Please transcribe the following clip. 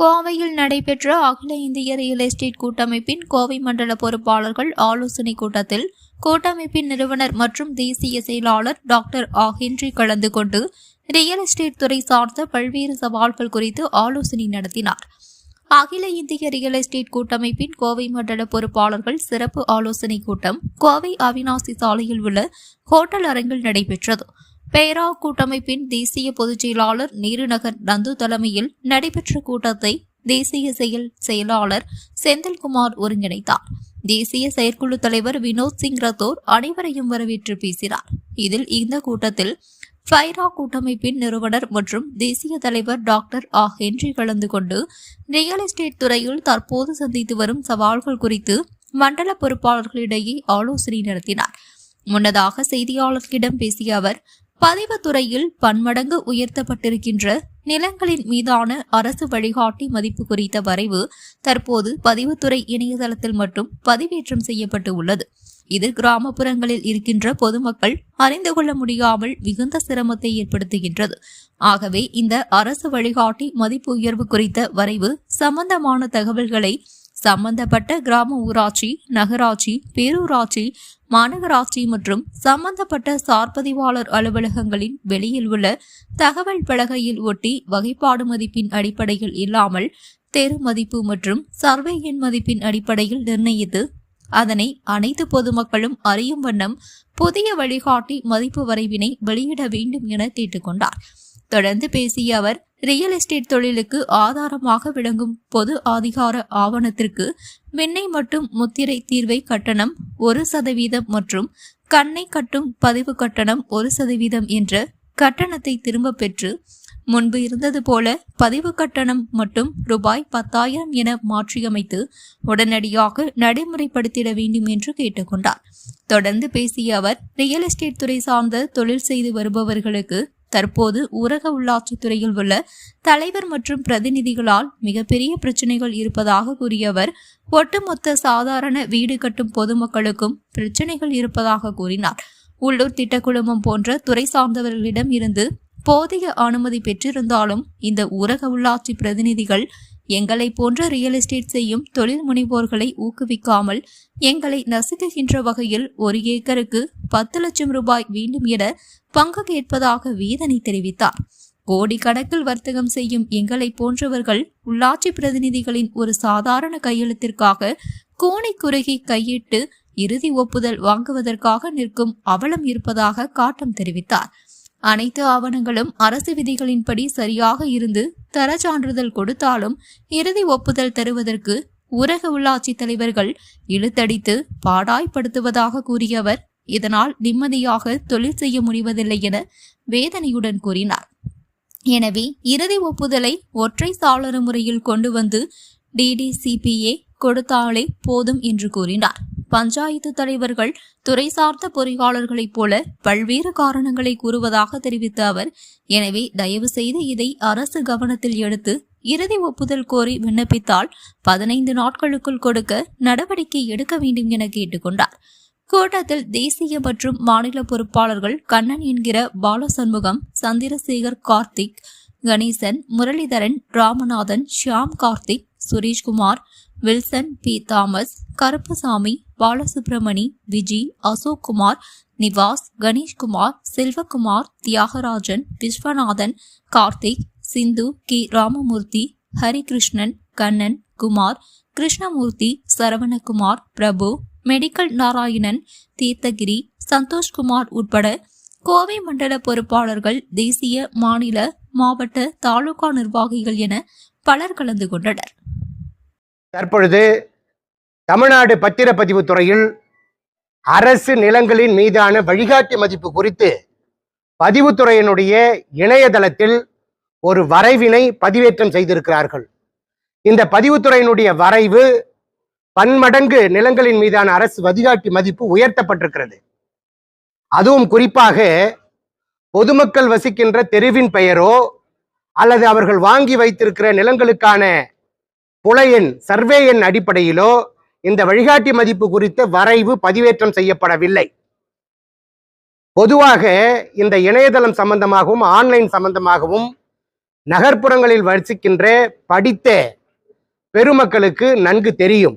கோவையில் நடைபெற்ற அகில இந்திய ரியல் எஸ்டேட் கூட்டமைப்பின் கோவை மண்டல பொறுப்பாளர்கள் ஆலோசனை கூட்டத்தில் கூட்டமைப்பின் நிறுவனர் மற்றும் தேசிய செயலாளர் டாக்டர் ஆ. ஹென்றி கலந்து கொண்டு ரியல் எஸ்டேட் துறை சார்ந்த பல்வேறு சவால்கள் குறித்து ஆலோசனை நடத்தினார். அகில இந்திய ரியல் எஸ்டேட் கூட்டமைப்பின் கோவை மண்டல பொறுப்பாளர்கள் சிறப்பு ஆலோசனை கூட்டம் கோவை அவினாசி சாலையில் உள்ள ஹோட்டல் அரங்கில் நடைபெற்றது. பேரா கூட்டமைப்பின் தேசிய பொதுச் செயலாளர் நீருநகர் நந்து தலைமையில் நடைபெற்ற கூட்டத்தை தேசிய செயல் செயலாளர் செந்தில்குமார் ஒருங்கிணைத்தார். தேசிய செயற்குழு தலைவர் வினோத் சிங் ரத்தோர் அனைவரையும் வரவேற்று பேசினார். இதில் இந்த கூட்டத்தில் ஃபைரா கூட்டமைப்பின் நிறுவனர் மற்றும் தேசிய தலைவர் டாக்டர் ஆ. ஹென்றி கலந்து கொண்டு ரியல் எஸ்டேட் துறையில் தற்போது சந்தித்து வரும் சவால்கள் குறித்து மண்டல பொறுப்பாளர்களிடையே ஆலோசனை நடத்தினார். முன்னதாக செய்தியாளர்களிடம் பேசிய அவர் பதிவுத்துறையில் பன்மடங்கு உயர்த்தப்பட்டிருக்கின்ற நிலங்களின் மீதான அரசு வழிகாட்டி மதிப்பு குறித்த வரைவு தற்போது பதிவுத்துறை இணையதளத்தில் மட்டும் பதிவேற்றம் செய்யப்பட்டு உள்ளது. இது கிராமப்புறங்களில் இருக்கின்ற பொதுமக்கள் அறிந்து கொள்ள முடியாமல் மிகுந்த சிரமத்தை ஏற்படுத்துகின்றது. ஆகவே இந்த அரசு வழிகாட்டி மதிப்பு உயர்வு குறித்த வரைவு சம்பந்தமான தகவல்களை சம்பந்தப்பட்ட கிராம ஊராட்சி நகராட்சி பேரூராட்சி மாநகராட்சி மற்றும் சம்பந்தப்பட்ட சார்பதிவாளர் அலுவலகங்களின் வெளியில் உள்ள தகவல் பலகையில் ஒட்டி வகைப்பாடு மதிப்பின் அடிப்படையில் இல்லாமல் தெரு மதிப்பு மற்றும் சர்வே எண் மதிப்பின் அடிப்படையில் நிர்ணயித்து அதனை அனைத்து பொதுமக்களும் அறியும் வண்ணம் புதிய வழிகாட்டி மதிப்பு வரைவினை வெளியிட வேண்டும் என கேட்டுக்கொண்டார். தொடர்ந்து பேசிய அவர் ரியல் எஸ்டேட் தொழிலுக்கு ஆதாரமாக விளங்கும் பொது அதிகார ஆவணத்திற்கு வெண்ணெய் மட்டும் முத்திரை தீர்வை கட்டணம் ஒரு சதவீதம் மற்றும் கண்ணை கட்டும் பதிவு கட்டணம் ஒரு சதவீதம் என்ற கட்டணத்தை திரும்ப பெற்று முன்பு இருந்தது போல பதிவு கட்டணம் மட்டும் ரூபாய் பத்தாயிரம் என மாற்றியமைத்து உடனடியாக நடைமுறைப்படுத்திட வேண்டும் என்று கேட்டுக்கொண்டார். தொடர்ந்து பேசிய அவர் ரியல் எஸ்டேட் துறை சார்ந்த தொழில் செய்து வருபவர்களுக்கு தற்போது ஊரக உள்ளாட்சித்துறையில் உள்ள தலைவர் மற்றும் பிரதிநிதிகளால் மிகப்பெரிய பிரச்சனைகள் இருப்பதாக கூறிய அவர் ஒட்டுமொத்த சாதாரண வீடு கட்டும் பொதுமக்களுக்கும் பிரச்சனைகள் இருப்பதாக கூறினார். உள்ளூர் திட்ட குழுமம் போன்ற துறை சார்ந்தவர்களிடம் இருந்து போதிய அனுமதி பெற்றிருந்தாலும் இந்த ஊரக உள்ளாட்சி பிரதிநிதிகள் எங்களை போன்ற ரியல் எஸ்டேட் செய்யும் தொழில் முனைவோர்களை ஊக்குவிக்காமல் எங்களை நசுக்குகின்ற வகையில் ஒரு ஏக்கருக்கு பத்து லட்சம் ரூபாய் வேண்டும் என பங்கு கேட்பதாக வேதனை தெரிவித்தார். கோடிக்கணக்கில் வர்த்தகம் செய்யும் எங்களை போன்றவர்கள் உள்ளாட்சி பிரதிநிதிகளின் ஒரு சாதாரண கையெழுத்திற்காக கோணை குறுகி கையிட்டு இறுதி ஒப்புதல் வாங்குவதற்காக நிற்கும் அவலம் இருப்பதாக காட்டம் தெரிவித்தார். அனைத்து ஆவணங்களும் அரசு விதிகளின்படி சரியாக இருந்து தர சான்றிதழ் கொடுத்தாலும் இறுதி ஒப்புதல் தருவதற்கு ஊரக உள்ளாட்சி தலைவர்கள் இழுத்தடித்து பாடாய்படுத்துவதாக கூறியவர். இதனால் நிம்மதியாக தொழில் செய்ய முடிவதில்லை என வேதனையுடன் கூறினார். எனவே இறுதி ஒப்புதலை ஒற்றை சாளர முறையில் கொண்டு வந்து டிடிசிபிஏ கொடுத்தாலே போதும் என்று கூறினார். பஞ்சாயத்து தலைவர்கள் துறை சார்ந்த பொறியாளர்களைப் போல பல்வேறு காரணங்களை கூறுவதாக தெரிவித்த அவர் எனவே தயவு செய்து இதை அரசு கவனத்தில் எடுத்து இறுதி ஒப்புதல் கோரி விண்ணப்பித்தால் பதினைந்து நாட்களுக்குள் கொடுக்க நடவடிக்கை எடுக்க வேண்டும் என கேட்டுக்கொண்டார். கூட்டத்தில் தேசிய மற்றும் மாநில பொறுப்பாளர்கள் கண்ணன் என்கிற Balashanmugam Chandrasekar Karthik Ganesan Muralidharan Ramanathan Shyam Karthik Sureshkumar Wilson P. Thomas Karuppasamy Balasubramani Viji Ashok Kumar Nivas Ganeshkumar Selvakumar Thiyagarajan Viswanathan Karthik Sindhu கி. ராமமூர்த்தி ஹரிகிருஷ்ணன் கண்ணன் குமார் கிருஷ்ணமூர்த்தி சரவணகுமார் பிரபு மெடிக்கல் நாராயணன் தீர்த்தகிரி சந்தோஷ்குமார் உட்பட கோவை மண்டல பொறுப்பாளர்கள் தேசிய மாநில மாவட்ட தாலுகா நிர்வாகிகள் என பலர் கலந்து கொண்டனர். தற்பொழுது தமிழ்நாடு பத்திரப்பதிவு துறையில் அரசு நிலங்களின் மீதான வழிகாட்டி மதிப்பு குறித்து பதிவுத்துறையினுடைய இணையதளத்தில் ஒரு வரைவினை பதிவேற்றம் செய்திருக்கிறார்கள். இந்த பதிவுத்துறையினுடைய வரைவு பன்மடங்கு நிலங்களின் மீதான அரசு வழிகாட்டி மதிப்பு உயர்த்தப்பட்டிருக்கிறது. அதுவும் குறிப்பாக பொதுமக்கள் வசிக்கின்ற தெருவின் பெயரோ அல்லது அவர்கள் வாங்கி வைத்திருக்கிற நிலங்களுக்கான புலையன் சர்வே எண் அடிப்படையிலோ இந்த வழிகாட்டி மதிப்பு குறித்த வரைவு பதிவேற்றம் செய்யப்படவில்லை. பொதுவாக இந்த இணையதளம் சம்பந்தமாகவும் ஆன்லைன் சம்பந்தமாகவும் நகர்ப்புறங்களில் வசிக்கின்ற படித்த பெருமக்களுக்கு நன்கு தெரியும்.